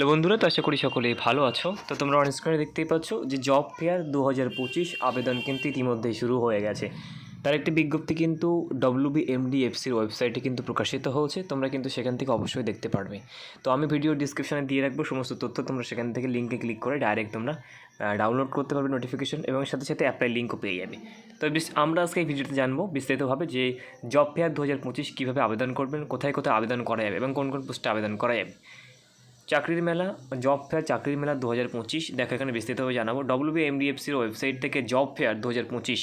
Hello বন্ধুরা, তো আশা করি সকলেই ভালো আছো। তো তোমরা অন স্ক্রিনে দেখতেই পাচ্ছ যে জব ফেয়ার দু হাজার পঁচিশ আবেদন কিন্তু ইতিমধ্যেই শুরু হয়ে গেছে। তার একটি বিজ্ঞপ্তি কিন্তু ডব্লিউবি এমডিএফসির ওয়েবসাইটে কিন্তু প্রকাশিত হয়েছে, তোমরা কিন্তু সেখান থেকে অবশ্যই দেখতে পারবে। তো আমি ভিডিও ডিসক্রিপশনে দিয়ে রাখব, সমস্ত তথ্য তোমরা সেখান থেকে লিঙ্কে ক্লিক করে ডাইরেক্ট তোমরা ডাউনলোড করতে পারবে নোটিফিকেশন এবং সাথে সাথে অ্যাপ্লাই লিঙ্কও পেয়ে যাবে। তো আমরা আজকে এই ভিডিওতে জানব বিস্তারিতভাবে যে জব ফেয়ার দু হাজার পঁচিশ কীভাবে আবেদন করবেন, কোথায় কোথায় আবেদন করা যাবে এবং কোন কোন পোস্টে আবেদন করা যাবে। চাকরির মেলা জব ফেয়ার চাকরির মেলা দু হাজার পঁচিশ। দেখো এখানে বিস্তৃতভাবে জানাব। ডব্লিউবি এমডিএফসির ওয়েবসাইট থেকে জব ফেয়ার দু হাজার পঁচিশ।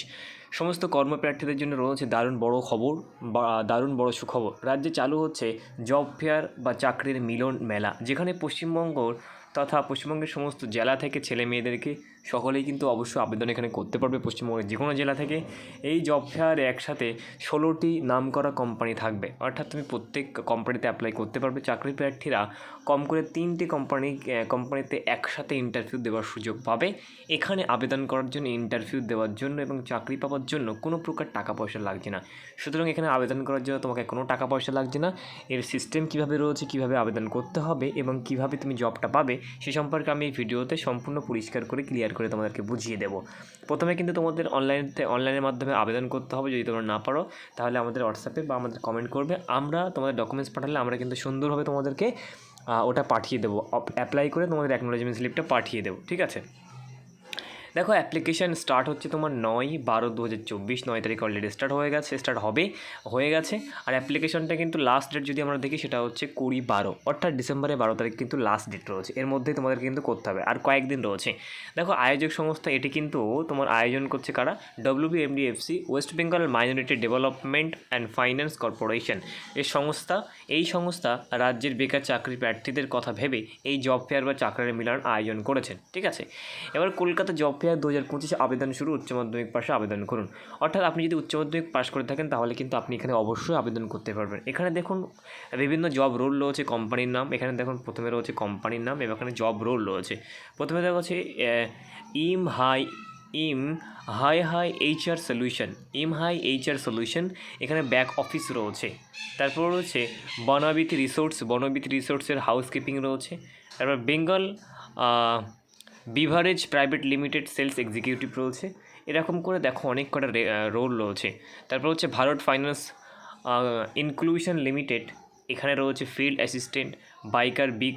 সমস্ত কর্মপ্রার্থীদের জন্য রয়েছে দারুণ বড় খবর বা দারুণ বড় সুখবর। রাজ্যে চালু হচ্ছে জব ফেয়ার বা চাকরির মিলন মেলা। যেখানে পশ্চিমবঙ্গর তথা পশ্চিমবঙ্গের সমস্ত জেলা থেকে ছেলে মেয়েদেরকে সকলেই কিন্তু অবশ্যই আবেদন এখানে করতে পারবে, পশ্চিমবঙ্গের যে কোনো জেলা থেকে। এই জব ফেয়ারে একসাথে ষোলোটি নামকরা কোম্পানি থাকবে। অর্থাৎ তুমি প্রত্যেক কোম্পানিতে অ্যাপ্লাই করতে পারবে। চাকরি প্রার্থীরা কম করে তিনটি কোম্পানি কোম্পানিতে একসাথে ইন্টারভিউ দেওয়ার সুযোগ পাবে। এখানে আবেদন করার জন্য ইন্টারভিউ দেওয়ার জন্য এবং চাকরি পাওয়ার জন্য কোনো প্রকার টাকা পয়সা লাগছে না। সুতরাং এখানে আবেদন করার জন্য তোমাকে কোনো টাকা পয়সা লাগছে না। এর সিস্টেম কীভাবে রয়েছে, কীভাবে আবেদন করতে হবে এবং কীভাবে তুমি জবটা পাবে সে সম্পর্কে আমি এই ভিডিওতে সম্পূর্ণ পরিষ্কার করে ক্লিয়ার করে তোমাদেরকে বুঝিয়ে দেবো। প্রথমে কিন্তু তোমাদের অনলাইনতে অনলাইনের মাধ্যমে আবেদন করতে হবে যদি তোমরা না পারো, তাহলে আমাদের হোয়াটসঅ্যাপে বা আমাদের কমেন্ট করবে। আমরা তোমাদের ডকুমেন্টস পাঠালে আমরা কিন্তু সুন্দরভাবে তোমাদেরকে ওটা পাঠিয়ে দেবো। অ্যাপ্লাই করে তোমাদের অ্যাকনোলজমেন্ট স্লিপটা পাঠিয়ে দেবো, ঠিক আছে? দেখো অ্যাপ্লিকেশান স্টার্ট হচ্ছে তোমার নয় বারো দু হাজার চব্বিশ, নয় তারিখ অলরেডি স্টার্ট হয়ে গেছে স্টার্ট হবে, হয়ে গেছে। আর অ্যাপ্লিকেশনটা কিন্তু লাস্ট ডেট যদি আমরা দেখি, সেটা হচ্ছে কুড়ি বারো, অর্থাৎ ডিসেম্বরের বারো তারিখ কিন্তু লাস্ট ডেট রয়েছে। এর মধ্যেই তোমাদের কিন্তু করতে হবে। আর কয়েকদিন রয়েছে। দেখো, আয়োজক সংস্থা এটি কিন্তু তোমার আয়োজন করছে কারা? WBMDFC West Bengal minority development and finance corporation এই সংস্থা এই সংস্থা রাজ্যের বেকার চাকরি প্রার্থীদের কথা ভেবে এই জব ফেয়ার বা চাকরির মিলন আয়োজন করেছেন, ঠিক আছে? এবার কলকাতা জব ফেয়ার দু হাজার পঁচিশে আবেদন শুরু, উচ্চ মাধ্যমিক পাশে আবেদন করুন। অর্থাৎ আপনি যদি উচ্চ মাধ্যমিক পাশ করে থাকেন, তাহলে কিন্তু আপনি এখানে অবশ্যই আবেদন করতে পারবেন। এখানে দেখুন, বিভিন্ন জব রোল রয়েছে কোম্পানির নাম। এখানে দেখুন, প্রথমে রয়েছে কোম্পানির নাম এবং এখানে জব রোল রয়েছে। প্রথমে দেখা হচ্ছে ইম হাই ইম হাই হাই এইচআর সলিউশন। ইম হাই এইচআর সলিউশন, এখানে ব্যাক অফিস রয়েছে। তারপর রয়েছে বনবিথ রিসোর্স বনবিথ রিসোর্সের হাউসকিপিং রয়েছে। তারপর Bengal beverage private limited sales executive রয়েছে। এরকম করে দেখো অনেক কটা রোল রয়েছে। তারপর হচ্ছে ভারত ফাইন্যান্স ইনক্লুশন লিমিটেড, এখানে রয়েছে field assistant biker big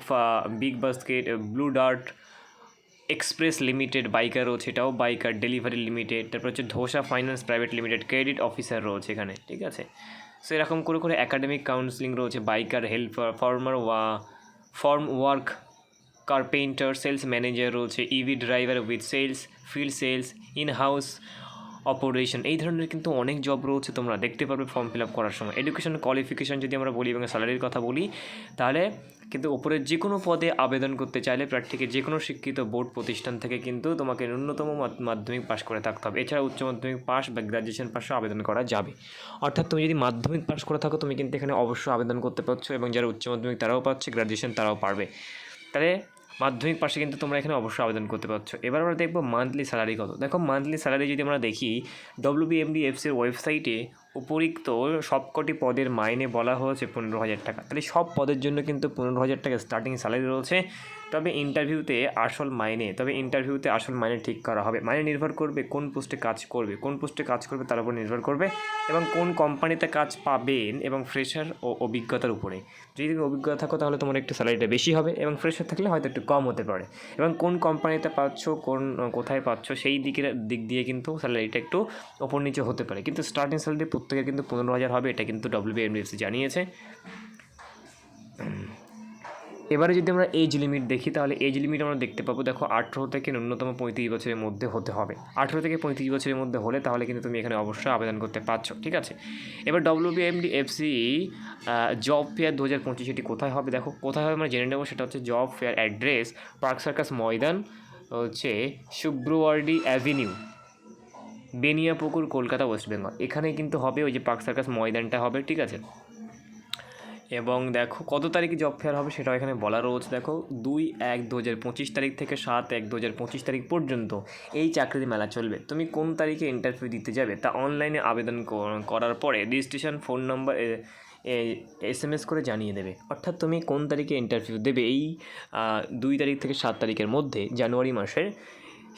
big basket blue dart express limited biker রয়েছে এটাও বাইকার ডেলিভারি লিমিটেড তারপর হচ্ছে dosa finance private limited credit officer রয়েছে এখানে ঠিক আছে? সো এরকম করে করে একাডেমিক কাউন্সিলিং রয়েছে বাইকার হেল্প ফর্মার ওয়া form work carpenter sales manager রয়েছে EV driver with sales field sales in house operation এই ধরনের কিন্তু অনেক জব রয়েছে তোমরা দেখতে পারবে ফর্ম ফিল আপ করার সময়। এডুকেশন কোয়ালিফিকেশন যদি আমরা বলি এবং স্যালারির কথা বলি, তাহলে কিন্তু ওপরের যে কোনো পদে আবেদন করতে চাইলে প্রার্থীকে যে কোনো শিক্ষিত বোর্ড প্রতিষ্ঠান থেকে কিন্তু তোমাকে ন্যূনতম মাধ্য- মাধ্যমিক পাশ করে থাকতে হবে। এছাড়া উচ্চ মাধ্যমিক পাস বা গ্র্যাজুয়েশন পাসও আবেদন করা যাবে। অর্থাৎ তুমি যদি মাধ্যমিক পাস করে থাকো, তুমি কিন্তু এখানে অবশ্যই আবেদন করতে পারছ এবং যারা উচ্চ মাধ্যমিক তারাও পাচ্ছে গ্র্যাজুয়েশন তারাও পারবে। তাহলে মাধ্যমিক পাশে কিন্তু তোমরা এখানে অবশ্যই আবেদন করতে পারছ। এবার আমরা দেখব মান্থলি স্যালারি কত। দেখো মান্থলি স্যালারি যদি আমরা দেখি ডব্লিউবিএমডিএফসির ওয়েবসাইটে উপরিক্ত সবকটি পদের মাইনে বলা হয়েছে পনেরো হাজার টাকা। তাহলে সব পদের জন্য কিন্তু পনেরো হাজার টাকা স্টার্টিং স্যালারি রয়েছে। তবে ইন্টারভিউতে আসল মাইনে, তবে ইন্টারভিউতে আসল মাইনে ঠিক করা হবে। মাইনে নির্ভর করবে কোন পোস্টে কাজ করবে, কোন পোস্টে কাজ করবে তার উপর নির্ভর করবে এবং কোন কোম্পানিতে কাজ পাবেন এবং ফ্রেশার ও অভিজ্ঞতার উপরে। যদি তুমি অভিজ্ঞতা থাকো তাহলে তোমার একটু স্যালারিটা বেশি হবে এবং ফ্রেশার থাকলে হয়তো একটু কম হতে পারে। এবং কোন কোম্পানিতে পাচ্ছ, কোন, কোথায় পাচ্ছ সেই দিকের দিক দিয়ে কিন্তু স্যালারিটা একটু ওপর নিচে হতে পারে। কিন্তু স্টার্টিং স্যালারি প্রত্যেকের কিন্তু পনেরো হাজার হবে, এটা কিন্তু ডব্লিউবিএমডিএফসি জানিয়েছে। এবারে যদি আমরা এজ লিমিট দেখি, তাহলে এজ লিমিট আমরা দেখতে পাবো, দেখো আঠেরো থেকে ন্যূনতম পঁয়ত্রিশ বছরের মধ্যে হতে হবে। আঠেরো থেকে পঁয়ত্রিশ বছরের মধ্যে হলে তাহলে কিন্তু তুমি এখানে অবশ্যই আবেদন করতে পারছ, ঠিক আছে? এবার ডব্লিউবিএমডি এফসি জব ফেয়ার দু হাজার পঁচিশ এটি কোথায় হবে? দেখো কোথায় হবে আমরা জেনে নেব, সেটা হচ্ছে job fair address Park Circus Maidan, হচ্ছে শুভ্রওয়ার্ডি অ্যাভিনিউ বেনিয়াপুকুর কলকাতা, ওয়েস্ট বেঙ্গল। এখানে কিন্তু হবে ওই যে পার্ক সার্কাস ময়দানটা হবে, ঠিক আছে? এবং দেখো, কত তারিখে জব ফেয়ার হবে সেটাও এখানে বলা রয়েছে। দেখো, দুই এক দু হাজার পঁচিশ তারিখ থেকে সাত এক দু হাজার পঁচিশ তারিখ পর্যন্ত এই চাকরির মেলা চলবে। তুমি কোন তারিখে ইন্টারভিউ দিতে যাবে তা অনলাইনে আবেদন করার পরে registration phone number S M S করে জানিয়ে দেবে। অর্থাৎ তুমি কোন তারিখে ইন্টারভিউ দেবে এই দুই তারিখ থেকে সাত তারিখের মধ্যে, জানুয়ারি মাসের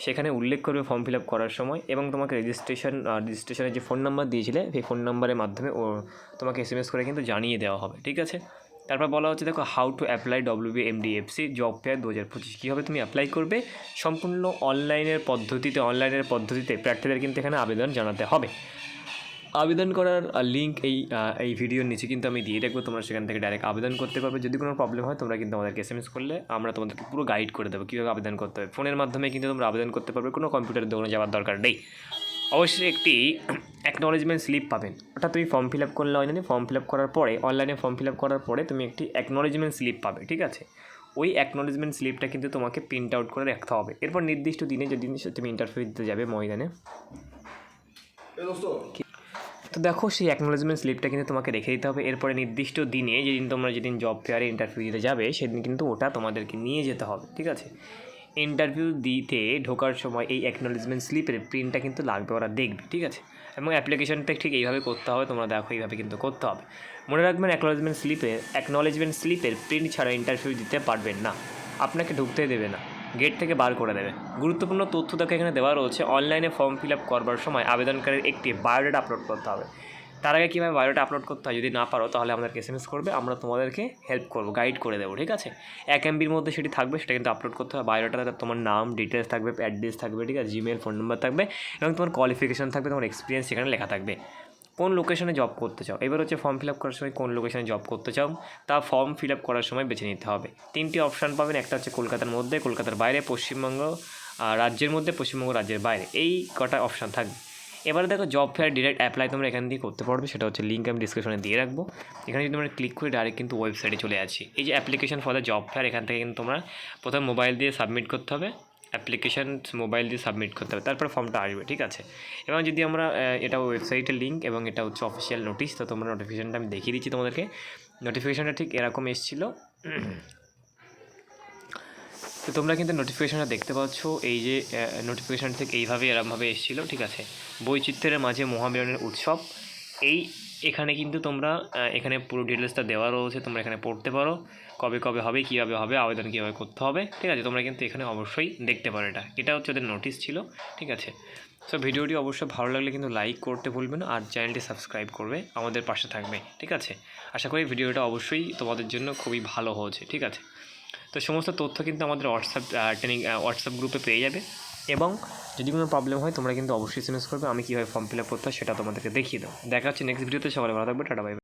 সেখানে উল্লেখ করবে ফর্ম ফিল আপ করার সময় এবং তোমাকে রেজিস্ট্রেশন রেজিস্ট্রেশনের যে ফোন নাম্বার দিয়েছিলে, সেই ফোন নাম্বারের মাধ্যমে ও তোমাকে এস এম এস করে কিন্তু জানিয়ে দেওয়া হবে, ঠিক আছে? তারপর বলা হচ্ছে, দেখো how to apply WB C job fair দু হাজার পঁচিশ, কীভাবে তুমি অ্যাপ্লাই করবে? সম্পূর্ণ অনলাইনের পদ্ধতিতে অনলাইনের পদ্ধতিতে প্রার্থীদের কিন্তু এখানে আবেদন জানাতে হবে। আবেদন করার লিঙ্ক এই এই ভিডিওর নিচে কিন্তু আমি দিয়ে রাখব তোমরা সেখান থেকে ডাইরেক্ট আবেদন করতে পারবে। যদি কোনো প্রবলেম হয়, তোমরা কিন্তু আমাদেরকে এস এম এস করলে আমরা তোমাদেরকে পুরো গাইড করে দেবো কীভাবে আবেদন করতে হবে। ফোনের মাধ্যমে কিন্তু তোমরা আবেদন করতে পারবে। কোনো কম্পিউটারের দোকানে যাওয়ার দরকার নেই। অবশ্যই একটি অ্যাকনোলেজমেন্ট স্লিপ পাবেন। ওটা তুমি ফর্ম ফিল আপ করলে অনলাইনে ফর্ম ফিল আপ করার পরে অনলাইনে ফর্ম ফিল আপ করার পরে তুমি একটি অ্যাকনোলেজমেন্ট স্লিপ পাবে, ঠিক আছে? ওই অ্যাকনোলেজমেন্ট স্লিপটা কিন্তু তোমাকে প্রিন্ট আউট করে রাখতে হবে। এরপর নির্দিষ্ট দিনে যদি তুমি ইন্টারভিউ দিতে যাবে ময়দানে তো দেখো সেই অ্যাকনোলেজমেন্ট স্লিপটা কিন্তু তোমাকে রেখে দিতে হবে। এরপরে নির্দিষ্ট দিনে যেদিন তোমরা যেদিন জব ফেয়ারে ইন্টারভিউ দিতে যাবে, সেদিন কিন্তু ওটা তোমাদেরকে নিয়ে যেতে হবে, ঠিক আছে? ইন্টারভিউ দিতে ঢোকার সময় এই অ্যাকনোলেজমেন্ট স্লিপের প্রিন্টটা কিন্তু লাগবে, ওরা দেখবে, ঠিক আছে? এবং অ্যাপ্লিকেশনটা ঠিক এইভাবে করতে হবে, তোমরা দেখো এইভাবে কিন্তু করতে হবে। মনে রাখবেন অ্যাকনোলেজমেন্ট স্লিপে অ্যাকনোলেজমেন্ট স্লিপের প্রিন্ট ছাড়া ইন্টারভিউ দিতে পারবেন না। আপনাকে ঢুকতে দেবে না। গেট থেকে বার করে দেবে। গুরুত্বপূর্ণ তথ্য দেখে এখানে দেওয়া রয়েছে অনলাইনে ফর্ম ফিল আপ করবার সময় আবেদনকারীর একটি বায়োডাটা আপলোড করতে হবে। তার আগে কীভাবে বায়োডাটা আপলোড করতে হয় যদি না পারো, তাহলে আমাদেরকে এস এম এস করবে, আমরা তোমাদেরকে হেল্প করব গাইড করে দেবো, ঠিক আছে? এক এমবির মধ্যে সেটি থাকবে, সেটা কিন্তু আপলোড করতে হবে বায়োডাটা তোমার নাম ডিটেলস থাকবে অ্যাড্রেস থাকবে, ঠিক আছে? জিমেল ফোন নাম্বার থাকবে, এবং তোমার কোয়ালিফিকেশন থাকবে, তোমার এক্সপিরিয়েন্স সেখানে লেখা থাকবে। কোন লোকেশনে জব করতে চাও? এবার হচ্ছে ফর্ম ফিল আপ করার সময় কোন লোকেশনে জব করতে চাও? তা ফর্ম ফিল আপ করার সময় বেছে নিতে হবে। তিনটি অপশান পাবেন, একটা হচ্ছে কলকাতার মধ্যে, কলকাতার বাইরে, পশ্চিমবঙ্গ রাজ্যের মধ্যে, পশ্চিমবঙ্গ রাজ্যের বাইরে। এই কটা অপশান থাকবে। এবারে দেখো জব ফেয়ার ডিরেক্ট অ্যাপ্লাই তোমরা এখান দিয়ে করতে পারবে, সেটা হচ্ছে লিঙ্ক আমি ডিসক্রিপশনে দিয়ে রাখব। এখানে যদি তোমরা ক্লিক করে ডাইরেক্ট কিন্তু ওয়েবসাইটে চলে আসি। এই যে application for the job fair এখান থেকে কিন্তু তোমরা প্রথমে মোবাইল দিয়ে সাবমিট করতে হবে। অ্যাপ্লিকেশন মোবাইল দিয়ে সাবমিট করতে হবে, তারপরে ফর্মটা আসবে, ঠিক আছে? এবং যদি আমরা এটা ওয়েবসাইটের লিঙ্ক এবং এটা হচ্ছে অফিসিয়াল নোটিশ তো তোমরা নোটিফিকেশানটা আমি দেখিয়ে দিচ্ছি তোমাদেরকে। নোটিফিকেশানটা ঠিক এরকম এসেছিল। তো তোমরা কিন্তু নোটিফিকেশানটা দেখতে পাচ্ছ, এই যে নোটিফিকেশান ঠিক এইভাবে, এরমভাবে এসেছিল, ঠিক আছে? বৈচিত্র্যের মাঝে মহামিলনের উৎসব, এই এখানে কিন্তু তোমরা এখানে পুরো ডিটেলসটা দেওয়া রয়েছে, তোমরা এখানে পড়তে পারো। কবে কবে হবে, কীভাবে হবে, আবেদন কীভাবে করতে হবে, ঠিক আছে? তোমরা কিন্তু এখানে অবশ্যই দেখতে পারো এটা। এটা হচ্ছে ওদের নোটিশ ছিল, ঠিক আছে? সো ভিডিওটি অবশ্যই ভালো লাগলে কিন্তু লাইক করতে ভুলবে না, আর চ্যানেলটি সাবস্ক্রাইব করবে, আমাদের পাশে থাকবে, ঠিক আছে? আশা করি ভিডিওটা অবশ্যই তোমাদের জন্য খুবই ভালো হয়েছে, ঠিক আছে? তো, সমস্ত তথ্য কিন্তু আমাদের হোয়াটসঅ্যাপ ট্রেনিং হোয়াটসঅ্যাপ গ্রুপে পেয়ে যাবে। এবং যদি কোনো প্রবলেম হয়, তোমরা কিন্তু অবশ্যই এস করবে। আমি কীভাবে ফর্ম ফিল আপ করতে হয় সেটা তোমাদেরকে দেখিয়ে দেবো। দেখা হচ্ছে নেক্সট ভিডিওতে সবাই ভালো থাকবে। Tata bye.